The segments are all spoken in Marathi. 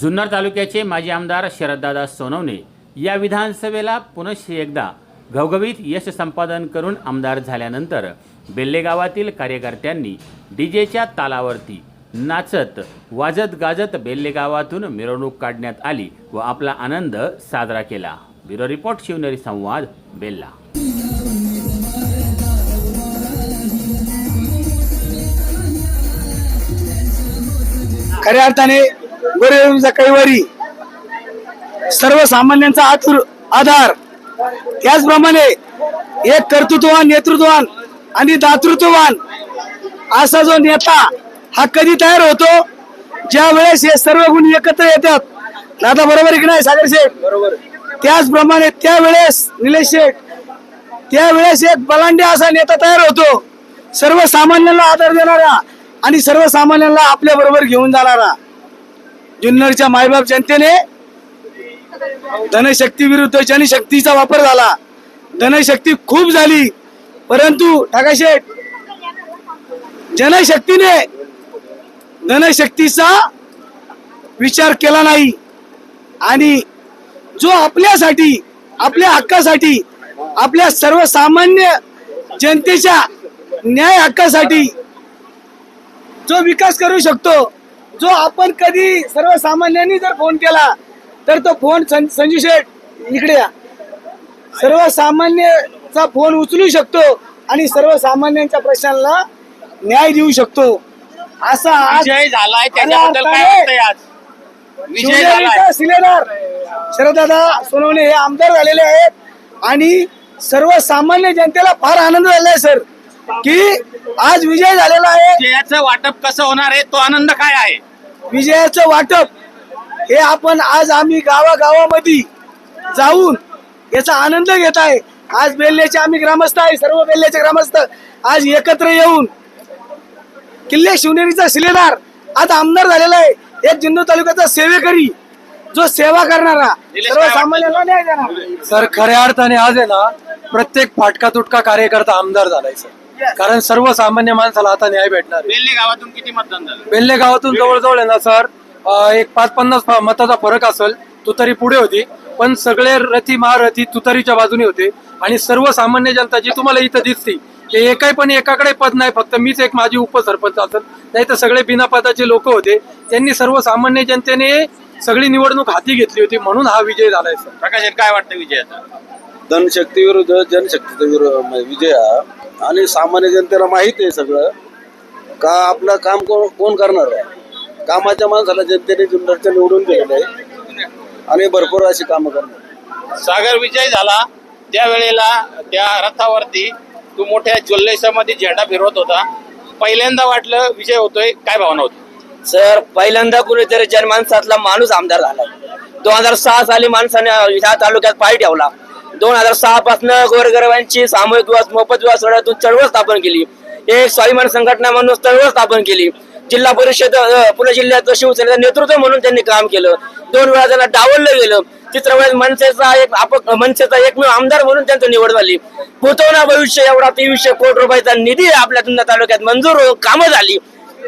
जुन्नर तालुक्याचे माजी आमदार शरददादा सोनवणे या विधानसभेला पुनश्च एकदा घवघवीत यश संपादन करून आमदार झाल्यानंतर बेल्ले गावातील कार्यकर्त्यांनी डीजेच्या तालावरती नाचत वाजत गाजत बेल्ले गावातून मिरवणूक काढण्यात आली व आपला आनंद साजरा केला. ब्युरो रिपोर्ट शिवनेरी संवाद बेल्ला. खऱ्या अर्थाने गोरेगावचा कैवारी. सर्वसामान्यांचा आतुर आधार. त्याचप्रमाणे एक कर्तृत्ववान नेतृत्ववान आणि दातृत्ववान असा जो नेता हा कधी तयार होतो? ज्या वेळेस हे सर्व गुण एकत्र येतात. दादा बरोबर की नाही सागर शेठ? बरोबर. त्याचप्रमाणे त्यावेळेस निलेश शेठ त्यावेळेस एक बलांडे असा नेता तयार होतो. सर्वसामान्यांना आदर देणारा आणि सर्वसामान्यांना आपल्या बरोबर घेऊन जाणारा. जुन्नरच्या मायबाप जनतेने धनशक्ती विरुद्ध जनशक्तीचा वापर झाला. धनशक्ती खूप झाली. परंतु ठाकाशेठ जनशक्तीने धनशक्तीचा विचार केला नाही. आणि जो आपल्यासाठी आपल्या हक्कासाठी आपल्या सर्वसामान्य जनतेच्या न्याय हक्कासाठी जो विकास करू शकतो जो आपण कधी सर्वसामान्यांनी जर फोन केला तर तो फोन संजू शेठ इकडे या. सर्वसामान्यचा फोन उचलू शकतो आणि सर्वसामान्यांच्या प्रश्नांना न्याय देऊ शकतो. असा आज विजय झालाय त्याच्याबद्दल काय वाटतंय आज? विजय झालाय. शिलेदार शरददादा सोनवणे हे आमदार झालेले आहेत आणि सर्वसामान्य जनतेला फार आनंद आहे सर की आज विजय झालेला आहे. विजयाचं वाटप कसं होणार आहे? तो आनंद काय आहे? विजयाचं वाटप हे आपण आज आम्ही गावागावामध्ये जाऊन याचा आनंद घेत आहे. आज बेल्ल्याचे आम्ही ग्रामस्थ आहे सर्व बेल्ल्याचे ग्रामस्थ आज एकत्र येऊन किल्ले शिवनेरीचा शिलेदार आज आमदार झालेला आहे. एक जिन्नू तालुक्याचा सेवेकरी जो सेवा करणारा निलेश, सर्वसामान्यांना न्याय देणार. सर खऱ्या अर्थाने आज आहे ना प्रत्येक फाटका तुटका कार्यकर्ता आमदार झालाय सर. कारण सर्वसामान्य माणसाला आता न्याय भेटणार आहे. बेल्ले गावातून किती मतदान झालं? बेल्ले गावातून जवळजवळ आहे ना सर अं, एक पाच पन्नास फ- मताचा फरक असेल तुतारी पुढे होती. पण सगळे रथी महारथी तुतारीच्या बाजूने होते. आणि सर्वसामान्य जनता जी तुम्हाला इथं दिसते ते एकाही पण एकाकडे पद नाही फक्त मीच एक माझी उपसरपंच असेल. नाही तर सगळे बिना पदाचे लोक होते. त्यांनी सर्वसामान्य जनतेने सगळी निवडणूक हाती घेतली होती म्हणून हा विजय झालाय सर. प्रकाश काय वाटतं विजयाचं? धनशक्ती विरुद्ध जनशक्तीचा विरोध विजय हा आणि सामान्य जनतेला माहीत आहे सगळं. का आपलं काम कोण कोण करणार आहे? कामाच्या माणसाला जनतेने जुन्नरच्या निवडून दिलेलं आहे. आणि भरपूर अशी कामं करणार सागर विजय झाला. त्यावेळेला त्या रथावरती तू मोठ्या जल्लोषामध्ये झेंडा फिरवत होता. पहिल्यांदा वाटलं विजय होतोय काय भावना होती? सर पहिल्यांदा कुणीतरी जनमानसातला माणूस आमदार झाला दोन हजार सहा साली माणसाने ह्या तालुक्यात पाय ठेवला. दोन हजार सहा पासून गोरगरिबांची सामूहिक विवाह मोफत विवाह सोहळ्यातून चळवळ स्थापन केली. एक स्वाभिमान संघटना म्हणून चळवळ स्थापन केली. जिल्हा परिषद पुणे जिल्ह्यात शिवसेनेचं नेतृत्व म्हणून त्यांनी काम केलं. दोन वेळा त्यांना डावललं गेलं. तिसऱ्या वेळेस मनसेचा एक आप- मनसेचा एकमेव आमदार म्हणून त्यांची निवड झाली. भूतवना भविष्य एवढा तेवीसशे कोटी रुपयाचा निधी आपल्या तुमच्या तालुक्यात. मंजूर कामं झाली.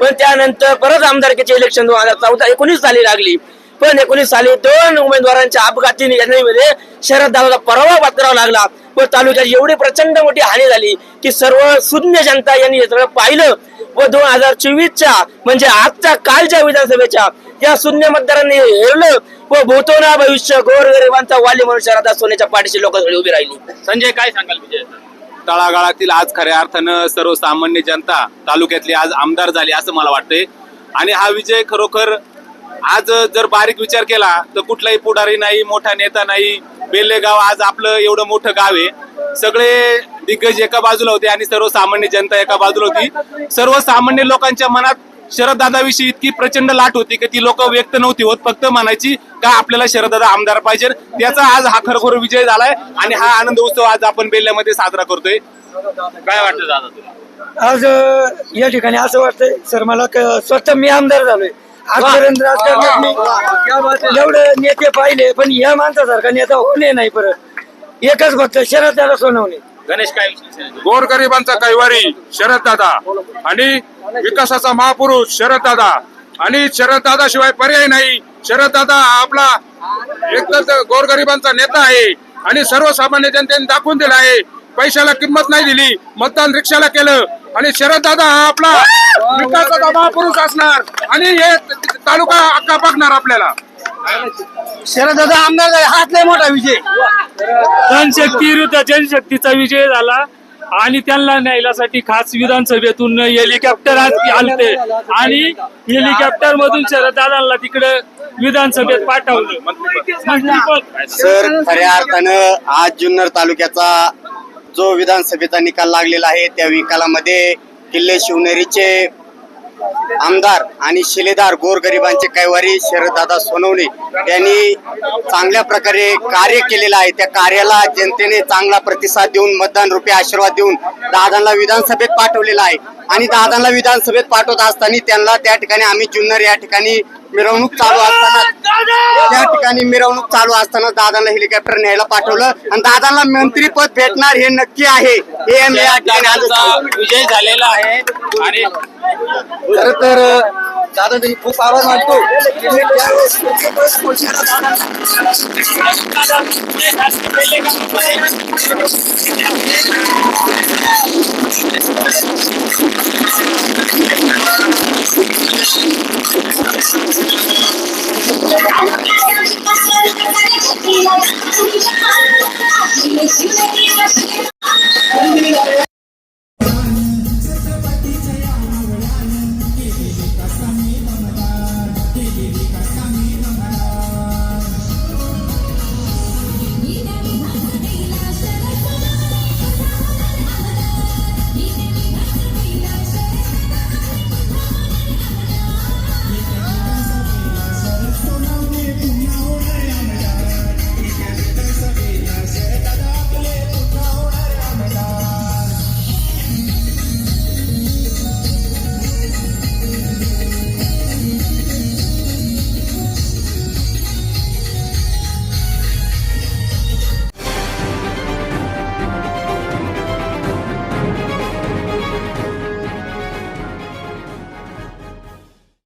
पण त्यानंतर परत आमदारकीचे इलेक्शन दोन हजार चौदा एकोणीस साली लागली. पण एकोणीस साली दोन उमेदवारांच्या अपघाती निधनामध्ये शरद दादाचा पराभव पत्करावा लागला. व तालुक्यात एवढी प्रचंड मोठी हानी झाली की सर्व शून्य जनता यांनी सगळं पाहिलं. व दोन हजार चोवीसच्या म्हणजे आजच्या कालच्या विधानसभेच्या या शून्य मतदारांनी हेरलं व भूतोना भविष्य गोरगरिबांचा वाली म्हणून शहरात सोन्याच्या पाठीशी लोक सगळी उभी राहिली. संजय काय सांगाल विजय? तळागाळातील आज खऱ्या अर्थानं सर्वसामान्य जनता तालुक्यातली आज आमदार झाली असं मला वाटतंय. आणि हा विजय खरोखर आज जर बारीक विचार केला तर कुठलाही पुढारी नाही मोठा नेता नाही. बेल्ले गाव आज आपलं एवढं मोठं गाव आहे. सगळे दिग्गज एका बाजूला होते आणि सर्वसामान्य जनता एका बाजूला होती. सर्वसामान्य लोकांच्या मनात शरददादाविषयी इतकी प्रचंड लाट होती की ती लोक व्यक्त नव्हती होत. फक्त म्हणायची का आपल्याला शरददादा आमदार पाहिजे त्याचा आज हा खरोखर विजय झालाय आणि हा आनंद उत्सव आज आपण बेल्ल्यामध्ये साजरा करतोय. काय वाटतं दादा तुला? आज या ठिकाणी असं वाटतंय सर मला स्वतः मी आमदार झालोय. आजपर्यंत राजकारणात मी एवढे नेते पाहिले पण या माणसासारखा नेता होणे नाही परत. एकच फक्त शरद दादा सोनवणे. गणेश काय गोरगरिबांचा कैवारी शरद दादा. आणि विकासाचा महापुरुष शरद दादा. आणि शरद दादा शिवाय पर्याय नाही. शरद दादा आपला एकच गोरगरिबांचा नेता आहे. आणि सर्वसामान्य जनतेने दाखवून दिला आहे. पैशाला किंमत नाही दिली. मतदान रिक्षाला केलं. आणि शरद दादा हा आपला विकासाचा महापुरुष असणार. आणि हे तालुका अक्का बघणार आपल्याला. शरददादा आमदार झाले. हाच लय मोठा विजय. जनशक्ती विरुद्ध जनशक्तीचा विजय झाला. आणि त्यांना न्यायलासाठी खास विधानसभेतून हेलिकॉप्टर आज आलते. आणि हेलिकॉप्टर मधून शरददादांना तिकडे विधानसभेत पाठवलं. सर खऱ्या अर्थानं आज जुन्नर तालुक्याचा जो विधानसभेचा निकाल लागलेला आहे त्या निकालामध्ये किल्ले शिवनेरीचे आमदार आणि शिलेदार गोरगरिबांचे कैवारी शरददादा सोनवणे यांनी चांगल्या प्रकारे कार्य केलेलं आहे. त्या कार्याला जनतेने चांगला प्रतिसाद देऊन मतदान रुपये आशीर्वाद देऊन दादांना विधानसभेत पाठवलेला आहे. आणि दादांना विधानसभेत पाठवत असताना त्यांना त्या ठिकाणी आम्ही जुन्नर या ठिकाणी मिरवणूक चालू असताना त्या ठिकाणी मिरवणूक चालू असताना दादांना हेलिकॉप्टर न्यायला पाठवलं. आणि दादांना मंत्रीपद भेटणार हे नक्की आहे. हे आम्ही या ठिकाणी विजय झालेला आहे. आणि खर तर दादा तुम्ही खूप आभार मानतो. Thank you.